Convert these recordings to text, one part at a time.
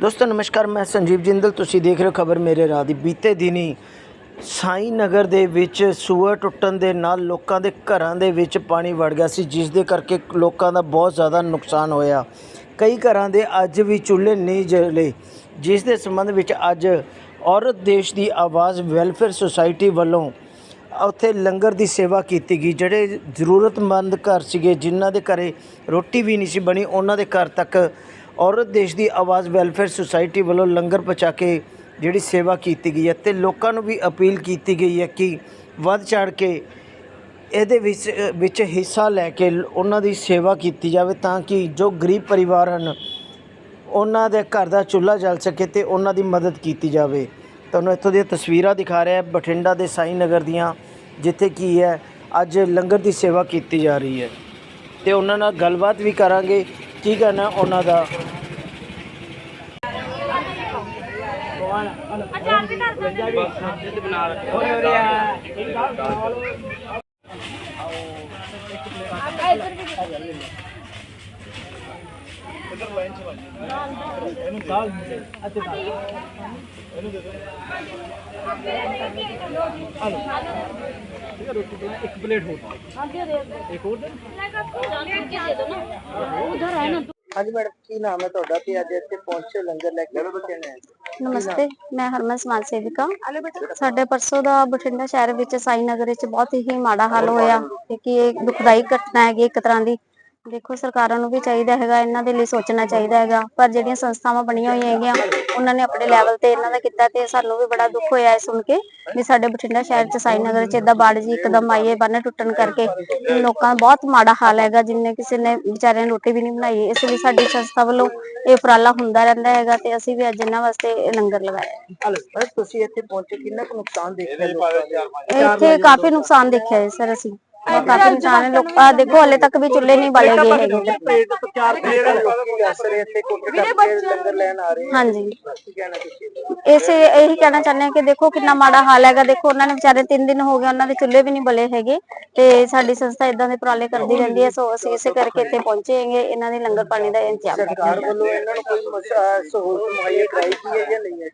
ਦੋਸਤੋ, ਨਮਸਕਾਰ, ਮੈਂ ਸੰਜੀਵ ਜਿੰਦਲ। ਤੁਸੀਂ ਦੇਖ ਰਹੇ ਹੋ ਖਬਰ ਮੇਰੇ ਰਾਹ ਦੀ। ਬੀਤੇ ਦਿਨੀ ਸਾਈ ਨਗਰ ਦੇ ਵਿੱਚ ਸੂਆ ਟੁੱਟਣ ਦੇ ਨਾਲ ਲੋਕਾਂ ਦੇ ਘਰਾਂ ਦੇ ਵਿੱਚ ਪਾਣੀ ਵੜ ਗਿਆ ਸੀ, ਜਿਸ ਦੇ ਕਰਕੇ ਲੋਕਾਂ ਦਾ ਬਹੁਤ ਜ਼ਿਆਦਾ ਨੁਕਸਾਨ ਹੋਇਆ। ਕਈ ਘਰਾਂ ਦੇ ਅੱਜ ਵੀ ਚੁੱਲ੍ਹੇ ਨਹੀਂ ਜਲੇ, ਜਿਸ ਦੇ ਸੰਬੰਧ ਵਿੱਚ ਅੱਜ ਔਰਤ ਦੇਸ਼ ਦੀ ਆਵਾਜ਼ ਵੈਲਫੇਅਰ ਸੁਸਾਇਟੀ ਵੱਲੋਂ ਉੱਥੇ ਲੰਗਰ ਦੀ ਸੇਵਾ ਕੀਤੀ ਗਈ, ਜਿਹੜੇ ਜ਼ਰੂਰਤਮੰਦ ਘਰ ਸੀਗੇ, ਜਿਨ੍ਹਾਂ ਦੇ ਘਰੇ ਰੋਟੀ ਵੀ ਨਹੀਂ ਸੀ ਬਣੀ, ਉਹਨਾਂ ਦੇ ਘਰ ਤੱਕ ਔਰਤ ਦੇਸ਼ ਦੀ ਆਵਾਜ਼ ਵੈਲਫੇਅਰ ਸੁਸਾਇਟੀ ਵੱਲੋਂ ਲੰਗਰ ਪਹੁੰਚਾ ਕੇ ਜਿਹੜੀ ਸੇਵਾ ਕੀਤੀ ਗਈ ਹੈ ਤੇ ਲੋਕਾਂ ਨੂੰ ਵੀ ਅਪੀਲ ਕੀਤੀ ਗਈ ਹੈ ਕਿ ਵੱਧ ਚੜ ਕੇ ਇਹਦੇ ਵਿੱਚ ਵਿੱਚ ਹਿੱਸਾ ਲੈ ਕੇ ਉਹਨਾਂ ਦੀ ਸੇਵਾ ਕੀਤੀ ਜਾਵੇ ਤਾਂ ਕਿ ਜੋ ਗਰੀਬ ਪਰਿਵਾਰ ਹਨ, ਉਹਨਾਂ ਦੇ ਘਰ ਦਾ ਚੁੱਲ੍ਹਾ ਜਲ ਸਕੇ ਤੇ ਉਹਨਾਂ ਦੀ ਮਦਦ ਕੀਤੀ ਜਾਵੇ। ਤੁਹਾਨੂੰ ਇੱਥੋਂ ਦੀਆਂ ਤਸਵੀਰਾਂ ਦਿਖਾ ਰਿਹਾ ਬਠਿੰਡਾ ਦੇ ਸਾਈ ਨਗਰ ਦੀਆਂ, ਜਿੱਥੇ ਕੀ ਹੈ, ਅੱਜ ਲੰਗਰ ਦੀ ਸੇਵਾ ਕੀਤੀ ਜਾ ਰਹੀ ਹੈ। ਤੇ ਉਹਨਾਂ ਨਾਲ ਗੱਲਬਾਤ ਵੀ ਕਰਾਂਗੇ। ਕੀ ਕਹਿਣਾ ਉਹਨਾਂ ਦਾ? ਹਾਂਜੀ ਮੈਡਮ ਕੀ ਨਾਮ ਹੈ ਤੁਹਾਡਾ ਤੇ ਅੱਜ ਇੱਥੇ ਪਹੁੰਚੇ ਲੰਗਰ ਲੈ ਕੇ ਕਿਹਨੇ ਨਮਸਤੇ ਮੈਂ ਹਰਮਨ ਸਮਾਜ ਸੇਵਿਕਾ। ਸਾਡੇ ਪਰਸੋਂ ਦਾ ਬਠਿੰਡਾ ਸ਼ਹਿਰ ਵਿੱਚ ਸਾਈ ਨਗਰ ਵਿੱਚ ਬਹੁਤ ਹੀ ਮਾੜਾ ਹਾਲ ਹੋਇਆ ਕਿ ਇਹ ਦੁਖਦਾਈ ਘਟਨਾ ਹੈਗੀ ਇੱਕ ਤਰ੍ਹਾਂ ਦੀ। ਦੇਖੋ ਸਰਕਾਰਾਂ ਨੂੰ ਵੀ ਚਾਹੀਦਾ ਹੈਗਾ ਇਹਨਾਂ ਦੇ ਲਈ ਸੋਚਣਾ ਚਾਹੀਦਾ ਹੈਗਾ। ਪਰ ਜਿਹੜੀਆਂ ਸੰਸਥਾਵਾਂ ਬਣੀਆਂ ਹੋਈਆਂ ਹੈਗੀਆਂ ਉਹਨਾਂ ਨੇ ਆਪਣੇ ਲੈਵਲ ਤੇ ਇਹਨਾਂ ਦਾ ਕੀਤਾ ਤੇ ਸਾਨੂੰ ਵੀ ਬੜਾ ਦੁੱਖ ਹੋਇਆ ਇਹ ਸੁਣ ਕੇ ਵੀ ਸਾਡੇ ਬਠਿੰਡਾ ਸ਼ਹਿਰ ਚ ਸਾਈ ਨਗਰ ਚ ਇਦਾਂ ਬਾੜ ਜੀ ਇੱਕਦਮ ਆਈਏ ਬੰਨ ਟੁੱਟਣ ਕਰਕੇ। ਲੋਕਾਂ ਦਾ ਬਹੁਤ ਮਾੜਾ ਹਾਲ ਹੈਗਾ ਜਿੰਨੇ ਕਿਸੇ ਨੇ ਵਿਚਾਰਿਆਂ ਨੇ ਰੋਟੀ ਵੀ ਨਹੀਂ ਬਣਾਈ। ਇਸ ਲਈ ਸਾਡੀ ਸੰਸਥਾ ਵੱਲੋਂ ਇਹ ਉਪਰਾਲਾ ਹੁੰਦਾ ਰਹਿੰਦਾ ਹੈਗਾ ਤੇ ਅਸੀਂ ਵੀ ਅੱਜ ਇਹਨਾਂ ਵਾਸਤੇ ਇਹ ਲੰਗਰ ਲਗਾਇਆ ਹੈ। ਤੁਸੀਂ ਇੱਥੇ ਪਹੁੰਚੇ ਕਿੰਨਾ ਕੁ ਨੁਕਸਾਨ ਦੇਖਿਆ ਲੋਕਾਂ ਦਾ? ਇੱਥੇ ਕਾਫੀ ਨੁਕਸਾਨ ਦੇਖਿਆ ਹੈ ਸਰ ਅਸੀਂ। ਇਹ ਕਾਫੀ ਨੁਕਸਾਨ ਹੈ ਲੋਕਾਂ ਦੇਖੋ ਹਲੇ ਤੱਕ ਵੀ ਚੁੱਲ੍ਹੇ ਨਹੀਂ ਬਾਲੇ ਗਏ ਹੈਗੇ। ਚਾਰ ਲੋਕੀ ਦੱਸ ਰਹੇ ਇੱਥੇ ਕੁੱਟ ਕਰਕੇ ਲੰਗਰ ਲੈਣ ਆ ਰਹੇ ਆ। ਹਾਂਜੀ। ਕੀ ਕਹਿਣਾ ਤੁਸੀਂ? ਇਸੇ ਇਹੀ ਕਹਿਣਾ ਚਾਹੁੰਦੇ ਹਾਂ ਕਿ ਦੇਖੋ ਕਿੰਨਾ ਮਾੜਾ ਹਾਲ ਹੈਗਾ। ਦੇਖੋ ਉਹਨਾਂ ਨੇ ਵਿਚਾਰੇ 3 ਦਿਨ ਹੋ ਗਏ ਉਹਨਾਂ ਦੇ ਚੁੱਲ੍ਹੇ ਵੀ ਨਹੀਂ ਬਲੇ ਹੈਗੇ ਤੇ ਸਾਡੀ ਸੰਸਥਾ ਇਦਾਂ ਦੇ ਉਪਰਾਲੇ ਕਰਦੀ ਰਹਿੰਦੀ ਹੈ। ਸੋ ਅਸੀਂ ਇਸੇ ਕਰਕੇ ਇੱਥੇ ਪਹੁੰਚੇ ਹੈਗੇ। ਇਹਨਾਂ ਦੀ ਲੰਗਰ ਪਾਣੀ ਦਾ ਇੰਤਜ਼ਾਮ ਸਰਕਾਰ ਵੱਲੋਂ ਇਹਨਾਂ ਨੂੰ ਕੋਈ ਮਸਾ ਸਹੂਲਤ ਮੁਹੱਈਆ ਕਰਾਈ ਗਈ ਹੈ ਜਾਂ ਨਹੀਂ ਹੈ?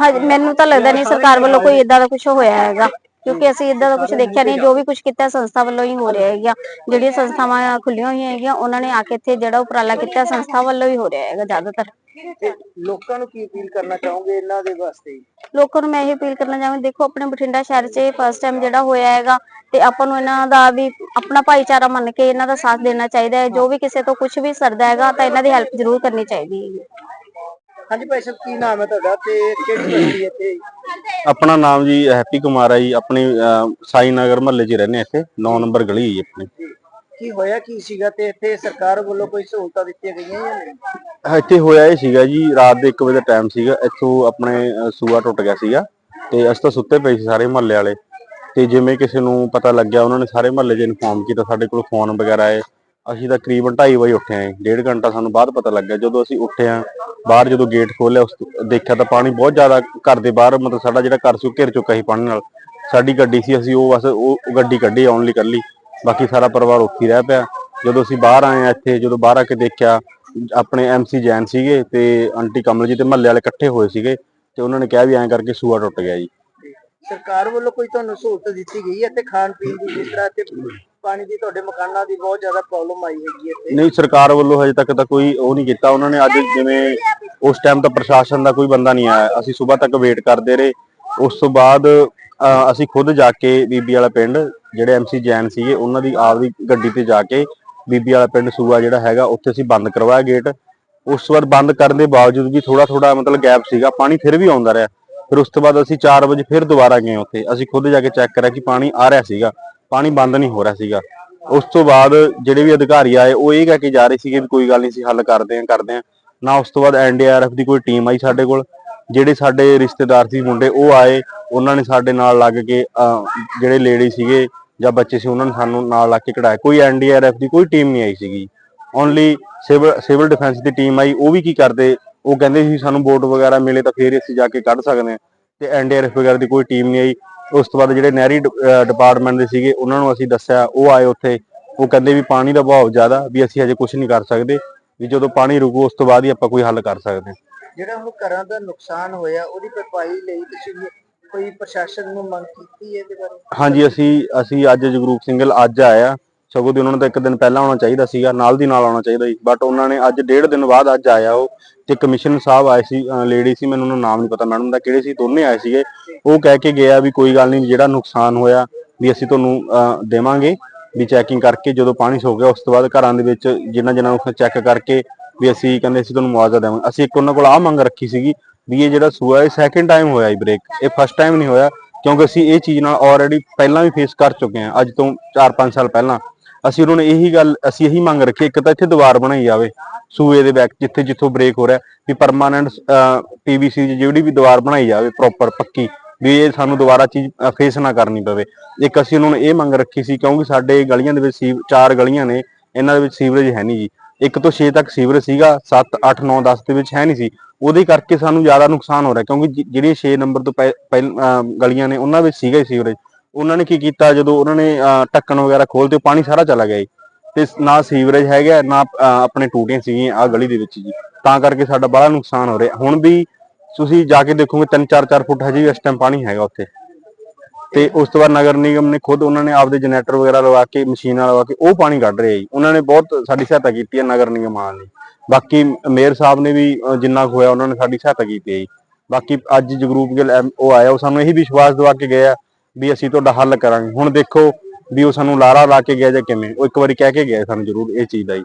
ਹਾਂਜੀ ਮੈਨੂੰ ਤਾਂ ਲੱਗਦਾ ਨਹੀਂ ਸਰਕਾਰ ਵੱਲੋਂ ਕੋਈ ਇਦਾਂ ਦਾ ਕੁਝ ਹੋਇਆ ਹੈਗਾ। ਕਿਉਂਕਿ ਅਸੀਂ ਇਦਾਂ ਦਾ ਕੁਝ ਦੇਖਿਆ ਨਹੀਂ ਜੋ ਵੀ ਕੁਝ ਕੀਤਾ ਸੰਸਥਾ ਵੱਲੋਂ ਹੀ ਹੋ ਰਿਹਾ ਹੈਗਾ। ਜਿਹੜੀਆਂ ਸੰਸਥਾਵਾਂ ਖੁੱਲੀਆਂ ਹੋਈਆਂ ਹੈਗੀਆਂ ਉਹਨਾਂ ਨੇ ਆ ਕੇ ਇੱਥੇ ਜਿਹੜਾ ਉਪਰਾਲਾ ਕੀਤਾ ਸੰਸਥਾ ਵੱਲੋਂ ਹੀ ਹੋ ਰਿਹਾ ਹੈਗਾ ਜ਼ਿਆਦਾਤਰ। ਤੇ ਲੋਕਾਂ ਨੂੰ ਕੀ ਅਪੀਲ ਕਰਨਾ ਚਾਹੋਗੇ ਇਹਨਾਂ ਦੇ ਵਾਸਤੇ? ਲੋਕਾਂ ਨੂੰ ਮੈਂ ਇਹ ਅਪੀਲ ਕਰਨਾ ਚਾਹਾਂਗੀ ਦੇਖੋ ਆਪਣੇ ਬਠਿੰਡਾ ਸ਼ਹਿਰ 'ਚ ਫਸਟ ਟਾਈਮ ਜਿਹੜਾ ਹੋਇਆ ਹੈਗਾ ਤੇ ਆਪਾਂ ਨੂੰ ਇਹਨਾਂ ਦਾ ਵੀ ਆਪਣਾ ਭਾਈਚਾਰਾ ਮੰਨ ਕੇ ਇਹਨਾਂ ਦਾ ਸਾਥ ਦੇਣਾ ਚਾਹੀਦਾ ਹੈ। ਜੋ ਵੀ ਕਿਸੇ ਤੋਂ ਕੁਝ ਵੀ ਸਰਦਾ ਹੈਗਾ ਤਾਂ ਇਹਨਾਂ ਦੀ ਹੈਲਪ ਜ਼ਰੂਰ ਕਰਨੀ ਚਾਹੀਦੀ ਹੈ। ਹਾਂਜੀ ਭਾਈ ਸਾਹਿਬ ਕੀ ਨਾਮ ਹੈ ਤੁਹਾਡਾ ਤੇ ਕਿਹੜੀ ਬਸਤੀ ਹੈ ਇੱਥੇ? ਆਪਣਾ ਨਾਮ ਜੀ ਹੈਪੀ ਕੁਮਾਰ ਹੈ ਜੀ ਆਪਣੀ ਅਹ, ਸਾਈ ਨਗਰ ਮਹੱਲੇ 'ਚ ਰਹਿੰਦੇ ਹਾਂ ਇੱਥੇ 9 ਨੰਬਰ ਗਲੀ ਹੈ ਜੀ ਆਪਣੀ। ਕੀ ਹੋਇਆ ਕੀ ਸੀਗਾ ਤੇ ਇੱਥੇ ਸਰਕਾਰ ਵੱਲੋਂ ਕੋਈ ਸਹੂਲਤਾਂ ਦਿੱਤੀਆਂ ਗਈਆਂ ਜਾਂ ਨਹੀਂ? ਇੱਥੇ ਹੋਇਆ ਇਹ ਸੀਗਾ ਜੀ ਰਾਤ ਦੇ 1 ਵਜੇ ਦਾ ਟਾਈਮ ਸੀਗਾ ਇੱਥੋਂ ਆਪਣੇ ਅਹ, ਸੂਆ ਟੁੱਟ ਗਿਆ ਸੀਗਾ ਤੇ ਅਸੀਂ ਤਾਂ ਸੁੱਤੇ ਪਏ ਸੀ ਸਾਰੇ ਮਹੱਲੇ ਵਾਲੇ ਤੇ ਜਿਵੇਂ ਕਿਸੇ ਨੂੰ ਪਤਾ ਲੱਗਿਆ ਉਹਨਾਂ ਨੇ ਸਾਰੇ ਮਹੱਲੇ 'ਚ ਇਨਫੋਰਮ ਕੀਤਾ ਸਾਡੇ ਕੋਲ ਫੋਨ ਵਗੈਰਾ ਆਏ ਅਸੀਂ ਤਾਂ ਕਰੀਬਨ 2:30 ਵਜੇ ਉੱਠੇ ਆਂ ਡੇਢ ਘੰਟਾ ਸਾਨੂੰ ਬਾਅਦ ਪਤਾ ਲੱਗਿਆ, ਜਦੋਂ ਅਸੀਂ ਉੱਠੇ ਆਂ ਬਾਹਰ ਜਦੋਂ ਗੇਟ ਖੋਲ੍ਹਿਆ, ਉਸ ਤੋਂ ਦੇਖਿਆ ਤਾਂ ਪਾਣੀ ਬਹੁਤ ਜ਼ਿਆਦਾ ਘਰ ਦੇ ਬਾਹਰ, ਮਤਲਬ ਸਾਡਾ ਜਿਹੜਾ ਘਰ ਸੀ ਉਹ ਘਿਰ ਚੁੱਕਾ ਸੀ ਪਾਣੀ ਨਾਲ। ਸਾਡੀ ਗੱਡੀ ਸੀ ਅਸੀਂ ਉਹ ਬਸ ਉਹ ਗੱਡੀ ਕੱਢੀ ਓਨਲੀ ਕਰ ਲਈ ਬਾਕੀ ਸਾਰਾ ਪਰਿਵਾਰ ਉੱਥੇ ਰਹਿ ਪਿਆ। ਜਦੋਂ ਅਸੀਂ ਬਾਹਰ ਆਏ ਆ ਇੱਥੇ, ਜਦੋਂ ਬਾਹਰ ਆ ਕੇ ਦੇਖਿਆ, ਆਪਣੇ ਐਮਸੀ ਜੈਨ ਸੀਗੇ ਤੇ ਆਂਟੀ ਕਮਲ ਜੀ ਤੇ ਮਹੱਲੇ ਵਾਲੇ ਇਕੱਠੇ ਹੋਏ ਸੀਗੇ ਤੇ ਉਹਨਾਂ ਨੇ ਕਿਹਾ ਵੀ ਐਂ ਕਰਕੇ ਸੂਆ ਟੁੱਟ ਗਿਆ ਜੀ। ਸਰਕਾਰ ਵੱਲੋਂ ਕੋਈ ਤੁਹਾਨੂੰ ਸਹੂਲਤ ਦਿੱਤੀ ਗਈ ਹੈ ਤੇ ਖਾਣ ਪੀਣ ਦੀ ਜਿਸ ਤਰ੍ਹਾਂ ਤੇ ਪਾਣੀ ਦੀ ਤੁਹਾਡੇ ਮਕਾਨਾਂ ਦੀ ਬਹੁਤ ਜ਼ਿਆਦਾ ਪ੍ਰੋਬਲਮ ਆਈ ਹੈਗੀ ਹੈ ਇੱਥੇ। ਨਹੀਂ, ਸਰਕਾਰ ਵੱਲੋਂ ਹਜੇ ਤੱਕ ਤਾਂ ਕੋਈ ਉਹ ਨਹੀਂ ਕੀਤਾ। ਉਹਨਾਂ ਨੇ ਅੱਜ ਜਿਵੇਂ ਉਸ ਟਾਈਮ ਤਾਂ ਪ੍ਰਸ਼ਾਸਨ ਦਾ ਕੋਈ ਬੰਦਾ ਨਹੀਂ ਆਇਆ। ਅਸੀਂ ਸਵੇਰ ਤੱਕ ਵੇਟ ਕਰਦੇ ਰਹੇ। ਉਸ ਤੋਂ ਬਾਅਦ ਅਸੀਂ ਖੁਦ ਜਾ ਕੇ ਬੀਬੀ ਵਾਲਾ ਪਿੰਡ, ਜਿਹੜੇ ਐਮਸੀ ਜੈਨ ਸੀਗੇ, ਉਹਨਾਂ ਦੀ ਆਪਦੀ ਗੱਡੀ ਤੇ ਜਾ ਕੇ ਬੀਬੀ ਵਾਲਾ ਪਿੰਡ ਸੂਆ ਜਿਹੜਾ ਹੈਗਾ, ਉੱਥੇ ਅਸੀਂ ਬੰਦ ਕਰਵਾਇਆ ਗੇਟ ਉਸ ਤੋਂ ਬਾਅਦ ਬੰਦ ਕਰਨ ਦੇ ਬਾਵਜੂਦ ਵੀ ਥੋੜਾ ਥੋੜਾ ਮਤਲਬ ਗੈਪ ਸੀਗਾ। ਪਾਣੀ ਫਿਰ ਵੀ ਆਉਂਦਾ ਰਿਹਾ। ਫਿਰ ਉਸ ਤੋਂ ਬਾਅਦ ਅਸੀਂ 4 ਵਜੇ ਫਿਰ ਦੁਬਾਰਾ ਗਏ ਉੱਥੇ। ਅਸੀਂ ਖੁਦ ਜਾ ਕੇ ਚੈੱਕ ਕਰਿਆ ਕਿ ਪਾਣੀ ਆ ਰਿਹਾ ਸੀਗਾ। ਪਾਣੀ ਬੰਦ ਨਹੀਂ ਹੋ ਰਿਹਾ ਸੀਗਾ। ਉਸ ਤੋਂ ਬਾਅਦ ਜਿਹੜੇ ਵੀ ਅਧਿਕਾਰੀ ਆਏ, ਉਹ ਇਹ ਕਹਿ ਕੇ ਜਾ ਰਹੇ ਸੀਗੇ ਵੀ ਕੋਈ ਗੱਲ ਨਹੀਂ ਸੀ ਹੱਲ ਕਰਦੇ ਆਂ ਕਰਦੇ ਆਂ ਨਾ ਉਸ ਤੋਂ ਬਾਅਦ ਐਨਡੀਆਰਐਫ ਦੀ ਕੋਈ ਟੀਮ ਆਈ ਸਾਡੇ ਕੋਲ। ਜਿਹੜੇ ਸਾਡੇ ਰਿਸ਼ਤੇਦਾਰ ਸੀ ਮੁੰਡੇ, ਉਹ ਆਏ। ਉਹਨਾਂ ਨੇ ਸਾਡੇ ਨਾਲ ਲੱਗ ਕੇ ਜਿਹੜੇ ਲੇਡੀ ਸੀਗੇ ਜਾਂ ਬੱਚੇ ਸੀ, ਉਹਨਾਂ ਨੇ ਸਾਨੂੰ ਨਾਲ ਲੱਗ ਕੇ ਕਢਾਇਆ। ਕੋਈ ਐਨਡੀਆਰਐਫ ਦੀ ਕੋਈ ਟੀਮ ਨਹੀਂ ਆਈ ਸੀਗੀ। ਓਨਲੀ ਸਿਵਲ ਸਿਵਲ ਡਿਫੈਂਸ ਦੀ ਟੀਮ ਆਈ। ਉਹ ਵੀ ਕੀ ਕਰਦੇ? ਉਹ ਕਹਿੰਦੇ ਸੀ ਸਾਨੂੰ ਬੋਟ ਵਗੈਰਾ ਮਿਲੇ ਤਾਂ ਫੇਰ ਅਸੀਂ ਜਾ ਕੇ ਕੱਢ ਸਕਦੇ ਹਾਂ। ਤੇ ਐਨਡੀਆਰਐਫ ਵਗੈਰਾ ਦੀ ਕੋਈ ਟੀਮ ਨਹੀਂ ਆਈ। ਉਸ ਤੋਂ ਬਾਅਦ ਜਿਹੜੇ ਨਹਿਰੀ ਡਿਪਾਰਟਮੈਂਟ ਦੇ ਸੀਗੇ ਉਹਨਾਂ ਨੂੰ ਅਸੀਂ ਦੱਸਿਆ ਉਹ ਆਏ ਉੱਥੇ। ਉਹ ਕਹਿੰਦੇ ਵੀ ਪਾਣੀ ਦਾ ਵਹਾਅ ਜ਼ਿਆਦਾ ਵੀ ਅਸੀਂ ਹਜੇ ਕੁਝ ਨਹੀਂ ਕਰ ਸਕਦੇ ਵੀ ਜਦੋਂ ਪਾਣੀ ਰੁਕੂ ਉਸ ਤੋਂ ਬਾਅਦ ਹੀ ਆਪਾਂ ਕੋਈ ਹੱਲ ਕਰ ਸਕਦੇ। ਜਿਹੜਾ ਹੁਣ ਘਰਾਂ ਦਾ ਨੁਕਸਾਨ ਹੋਇਆ ਉਹਦੀ ਭਰਪਾਈ ਲਈ ਤੁਸੀਂ ਕੋਈ ਪ੍ਰਸ਼ਾਸਨ ਨੂੰ ਮੰਗ ਕੀਤੀ ਹੈ ਇਹਦੇ ਬਾਰੇ? ਹਾਂਜੀ ਅਸੀਂ ਅਸੀਂ ਅੱਜ ਜਗਰੂਪ ਸਿੰਘਲ ਅੱਜ ਆਇਆ ਸਗੋਂ ਦੀ ਉਹਨਾਂ ਨੂੰ ਤਾਂ ਇੱਕ ਦਿਨ ਪਹਿਲਾਂ ਆਉਣਾ ਚਾਹੀਦਾ ਸੀਗਾ, ਨਾਲ ਦੀ ਨਾਲ ਆਉਣਾ ਚਾਹੀਦਾ ਸੀ। ਬਟ ਉਹਨਾਂ ਨੇ ਅੱਜ ਡੇਢ ਦਿਨ ਬਾਅਦ ਅੱਜ ਆਇਆ ਉਹ, ਤੇ ਕਮਿਸ਼ਨ ਸਾਹਿਬ ਆਏ ਸੀ ਲੇਡੀ ਸੀ, ਮੈਨੂੰ ਉਹਨਾਂ ਦਾ ਨਾਮ ਨਹੀਂ ਪਤਾ ਮੈਡਮ ਦਾ, ਕਿਹੜੇ ਸੀ, ਦੋਨੇ ਆਏ ਸੀਗੇ। ਉਹ ਕਹਿ ਕੇ ਗਿਆ ਵੀ ਕੋਈ ਗੱਲ ਨਹੀਂ, ਜਿਹੜਾ ਨੁਕਸਾਨ ਹੋਇਆ ਵੀ ਅਸੀਂ ਤੁਹਾਨੂੰ ਦੇਵਾਂਗੇ, ਵੀ ਚੈਕਿੰਗ ਕਰਕੇ ਜਦੋਂ ਪਾਣੀ ਸੁੱਕ ਗਿਆ, ਉਸ ਤੋਂ ਬਾਅਦ ਘਰਾਂ ਦੇ ਵਿੱਚ ਜਿੰਨਾ ਜਿੰਨਾ ਨੂੰ ਚੈੱਕ ਕਰਕੇ ਵੀ ਅਸੀਂ ਕਹਿੰਦੇ ਅਸੀਂ ਤੁਹਾਨੂੰ ਮੁਆਵਜ਼ਾ ਦੇਵਾਂਗੇ। ਅਸੀਂ ਇੱਕ ਉਹਨਾਂ ਕੋਲ ਆਹ ਮੰਗ ਰੱਖੀ ਸੀਗੀ ਵੀ ਇਹ ਜਿਹੜਾ ਸੂਆ, ਇਹ ਸੈਕਿੰਡ ਟਾਈਮ ਹੋਇਆ ਇਹ ਬ੍ਰੇਕ ਇਹ ਫਸਟ ਟਾਈਮ ਨਹੀਂ ਹੋਇਆ, ਕਿਉਂਕਿ ਅਸੀਂ ਇਹ ਚੀਜ਼ ਨਾਲ ਆਲਰੇਡੀ ਪਹਿਲਾਂ ਵੀ ਫੇਸ ਕਰ ਚੁੱਕੇ ਹਾਂ, ਅੱਜ ਤੋਂ 4-5 ਸਾਲ ਪਹਿਲਾਂ। ਅਸੀਂ ਉਹਨਾਂ ਨੇ ਇਹੀ ਗੱਲ, ਅਸੀਂ ਇਹੀ ਮੰਗ ਰੱਖੀ, ਇੱਕ ਤਾਂ ਇੱਥੇ ਦੀਵਾਰ ਬਣਾਈ ਜਾਵੇ, ਸੂਏ ਦੇ ਬੈਕ ਜਿੱਥੇ ਜਿੱਥੋਂ ਬ੍ਰੇਕ ਹੋ ਰਿਹਾ, ਵੀ ਪਰਮਾਨੈਂਟ ਪੀਵੀਸੀ ਦੀ ਜਿਹੜੀ ਵੀ ਦੀਵਾਰ ਬਣਾਈ ਜਾਵੇ ਪ੍ਰੋਪਰ ਪੱਕੀ, ਵੀ ਇਹ ਸਾਨੂੰ ਦੁਬਾਰਾ ਚੀਜ਼ ਫੇਸ ਨਾ ਕਰਨੀ ਪਵੇ। ਇੱਕ ਅਸੀਂ ਉਹਨਾਂ ਨੂੰ ਇਹ ਮੰਗ ਰੱਖੀ ਸੀ, ਕਿਉਂਕਿ ਸਾਡੇ ਗਲੀਆਂ ਦੇ ਵਿੱਚ ਸੀ ਚਾਰ ਗਲੀਆਂ ਨੇ, ਇਹਨਾਂ ਦੇ ਵਿੱਚ ਸੀਵਰੇਜ ਹੈ ਨਹੀਂ ਜੀ। ਇੱਕ ਤੋਂ 6 ਤੱਕ ਸੀਵਰੇਜ ਸੀਗਾ 7 8 9 10 ਦੇ ਵਿੱਚ ਹੈ ਨਹੀਂ ਸੀ। ਉਹਦੇ ਕਰਕੇ ਸਾਨੂੰ ਜ਼ਿਆਦਾ ਨੁਕਸਾਨ ਹੋ ਰਿਹਾ, ਕਿਉਂਕਿ ਜਿਹੜੀਆਂ 6 ਨੰਬਰ ਤੋਂ ਪਹਿ- ਪਹਿਲ- ਗਲੀਆਂ ਨੇ, ਉਹਨਾਂ ਵਿੱਚ ਸੀਗਾ ਹੀ ਸੀਵਰੇਜ। ਉਹਨਾਂ ਨੇ ਕੀ ਕੀਤਾ ਜਦੋਂ ਉਹਨਾਂ ਨੇ ਅਹ, ਢੱਕਣ ਵਗੈਰਾ ਖੋਲ੍ਹਤੇ ਉਹ ਪਾਣੀ ਸਾਰਾ ਚਲਾ ਗਿਆ ਜੀ। ਤੇ ਨਾ ਸੀਵਰੇਜ ਹੈਗਾ ਨਾ ਆਪਣੇ ਟੂਟੀਆਂ ਸੀਗੀਆਂ ਆ ਗਲੀ ਦੇ ਵਿੱਚ ਜੀ। ਤਾਂ ਕਰਕੇ ਸਾਡਾ ਬੜਾ ਨੁਕਸਾਨ ਹੋ ਰਿਹਾ। ਹੁਣ ਵੀ ਤੁਸੀਂ ਜਾ ਕੇ ਦੇਖੋਗੇ 3 4 4 ਫੁੱਟ ਹਜੇ ਵੀ ਇਸ ਟਾਈਮ ਪਾਣੀ ਹੈਗਾ ਉੱਥੇ। ਤੇ ਉਸ ਤੋਂ ਬਾਅਦ ਨਗਰ ਨਿਗਮ ਨੇ ਖੁਦ ਉਹਨਾਂ ਨੇ ਆਪਦੇ ਜਨਰੇਟਰ ਵਗੈਰਾ ਲਵਾ ਕੇ ਮਸ਼ੀਨਾਂ ਲਵਾ ਕੇ ਉਹ ਪਾਣੀ ਕੱਢ ਰਹੇ ਆ ਜੀ। ਉਹਨਾਂ ਨੇ ਬਹੁਤ ਸਾਡੀ ਸਹਾਇਤਾ ਕੀਤੀ ਹੈ ਨਗਰ ਨਿਗਮ ਆਉਣ ਲਈ। ਬਾਕੀ ਮੇਅਰ ਸਾਹਿਬ ਨੇ ਵੀ ਜਿੰਨਾ ਕੁ ਹੋਇਆ ਉਹਨਾਂ ਨੇ ਸਾਡੀ ਸਹਾਇਤਾ ਕੀਤੀ ਹੈ ਜੀ। ਬਾਕੀ ਅੱਜ ਜਗਰੂਪ ਗਿੱਲ ਉਹ ਆਇਆ ਉਹ ਸਾਨੂੰ ਇਹੀ ਵਿਸ਼ਵਾਸ ਦਿਵਾ ਕੇ ਗਿਆ ਵੀ ਅਸੀਂ ਤੁਹਾਡਾ ਹੱਲ ਕਰਾਂਗੇ। ਹੁਣ ਦੇਖੋ ਵੀ ਉਹ ਸਾਨੂੰ ਲਾਰਾ ਲਾ ਕੇ ਗਿਆ ਜਾਂ ਕਿਵੇਂ, ਉਹ ਇੱਕ ਵਾਰੀ ਕਹਿ ਕੇ ਗਿਆ ਸਾਨੂੰ ਜ਼ਰੂਰ ਇਹ ਚੀਜ਼ ਦਾ ਜੀ।